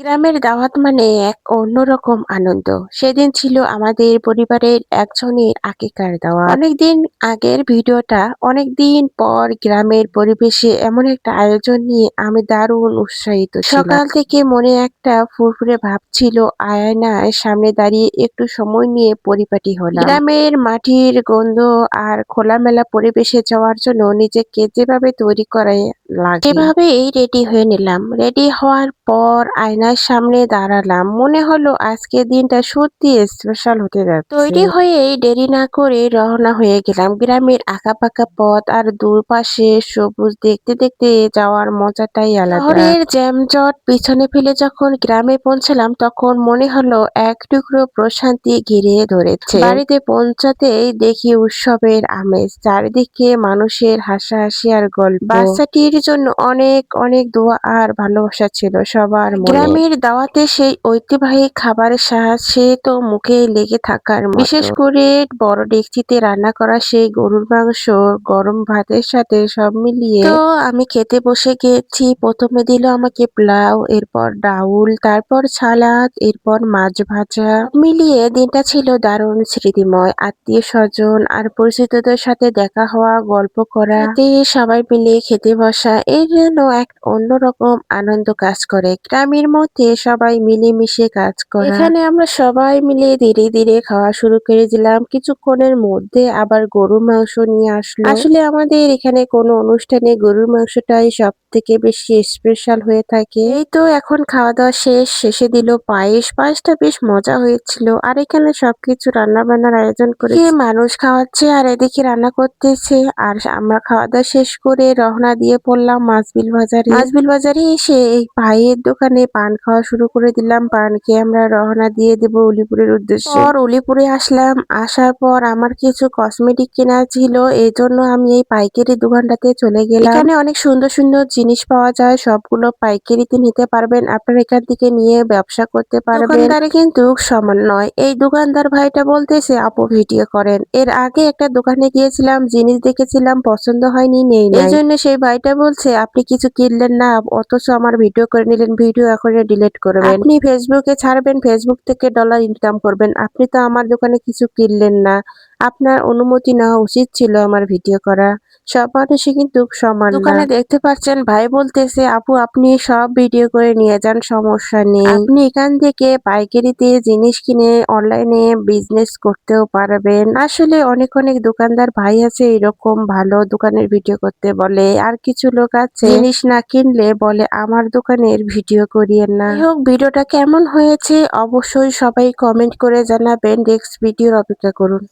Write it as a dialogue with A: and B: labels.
A: গ্রামের দাওয়াত মানে এক অন্যরকম আনন্দ সেদিন ছিল আমাদের পরিবারের একজনের আকিকার দাওয়া অনেকদিন আগের ভিডিওটা অনেকদিন পর গ্রামের পরিবেশে এমন একটা আয়োজন নিয়ে আমি দারুণ উৎসাহিত সকাল থেকে মনে একটা ফুরফুরে ভাব ছিল আয়নায় সামনে দাঁড়িয়ে একটু সময় নিয়ে পরিপাটি হল গ্রামের মাটির গন্ধ আর খোলামেলা পরিবেশে যাওয়ার জন্য নিজেকে যেভাবে তৈরি করায় লাগে সেভাবেই রেডি হয়ে নিলাম রেডি হওয়ার পর আয়না আয়নার সামনে দাঁড়ালাম মনে হলো আজকের দিনটা সত্যি স্পেশাল হতে যাচ্ছে তৈরি হয়েই দেরি না করে রওনা হয়ে গেলাম গ্রামের আঁকা পাকা পথ আর দুপাশে সবুজ দেখতে দেখতে যাওয়ার মজাটাই আলাদা শহরের জ্যামজট পিছনে ফেলে যখন গ্রামে পৌঁছলাম তখন মনে হলো এক টুকরো প্রশান্তি ঘিরে ধরেছে বাড়িতে পৌঁছাতেই দেখি উৎসবের আমেজ চারিদিকে মানুষের হাসাহাসি আর গল্প বাচ্চাটির জন্য অনেক অনেক দোয়া আর ভালোবাসা ছিল সবার মনে স্বামীর দাওয়াতে সেই ঐতিহ্যবাহী খাবারের সাহায্যে তো মুখে লেগে থাকার বিশেষ করে বড় ডেকচিতে রান্না করা সেই গরুর মাংস গরম ভাতের সাথে সব মিলিয়ে তো আমি খেতে বসে গেছি প্রথমে দিল আমাকে পোলাও এরপর ডাউল তারপর সালাদ এরপর মাছ ভাজা মিলিয়ে দিনটা ছিল দারুণ স্মৃতিময় আত্মীয় স্বজন আর পরিচিতদের সাথে দেখা হওয়া গল্প করা সবাই মিলে খেতে বসা এর জন্য এক অন্যরকম আনন্দ কাজ করে গ্রামের মতে সবাই মিলেমিশে কাজ করা এখানে আমরা সবাই মিলে ধীরে ধীরে খাওয়া শুরু করে দিলাম কিছুক্ষণের মধ্যে আবার গরুর মাংস নিয়ে আসলো আসলে আমাদের এখানে কোনো অনুষ্ঠানে গরুর মাংসটাই সব থেকে বেশি স্পেশাল হয়ে থাকে এই তো এখন খাওয়া দাওয়া শেষ শেষে দিল পায়েস পায়েসটা বেশ মজা হয়েছিল আর এখানে সবকিছু রান্না বান্নার আয়োজন করে মানুষ খাওয়াচ্ছে আর এদিকে রান্না করতেছে আর আমরা খাওয়া দাওয়া শেষ করে রহনা দিয়ে পড়লাম মাছবিল বাজারে মাছবিল বাজারে এসে এই পায়ের দোকানে পান খাওয়া শুরু করে দিলাম পান খেয়ে আমরা রহনা দিয়ে দেবো উলিপুরের উদ্দেশ্যে পর উলিপুরে আসলাম আসার পর আমার কিছু কসমেটিক কেনা ছিল এই জন্য আমি এই পাইকারি দোকানটাতে চলে গেলাম এখানে অনেক সুন্দর সুন্দর জিনিস পাওয়া যায় সবগুলো পাইকারিতে নিতে পারবেন আপনার এখান থেকে নিয়ে ব্যবসা করতে পারবেন দোকানদারে কিন্তু সমান নয় এই দোকানদার ভাইটা বলতেছে আপু ভিডিও করেন এর আগে একটা দোকানে গিয়েছিলাম জিনিস দেখেছিলাম পছন্দ হয়নি নেই এই জন্য সেই ভাইটা বলছে আপনি কিছু কিনলেন না অথচ আমার ভিডিও করে নিলেন ভিডিও এখন ডিলিট করবেন আপনি ফেসবুকে ছাড়বেন ফেসবুক থেকে ডলার ইনকাম করবেন আপনি তো আমার দোকানে কিছু কিনলেন না আপনার অনুমতি নেওয়া উচিত ছিল আমার ভিডিও করা সব মানুষই কিন্তু সমান দোকানে দেখতে পাচ্ছেন ভাই বলতেছে আপু আপনি সব ভিডিও করে নিয়ে যান সমস্যা নেই আপনি এখান থেকে পাইকারিতে জিনিস কিনে অনলাইনে বিজনেস করতেও পারবেন আসলে অনেক অনেক দোকানদার ভাই আছে এরকম ভালো দোকানের ভিডিও করতে বলে আর কিছু লোক আছে জিনিস না কিনলে বলে আমার দোকানের ভিডিও করিয়েন না হোক ভিডিওটা কেমন হয়েছে অবশ্যই সবাই কমেন্ট করে জানাবেন নেক্সট ভিডিওর অপেক্ষা করুন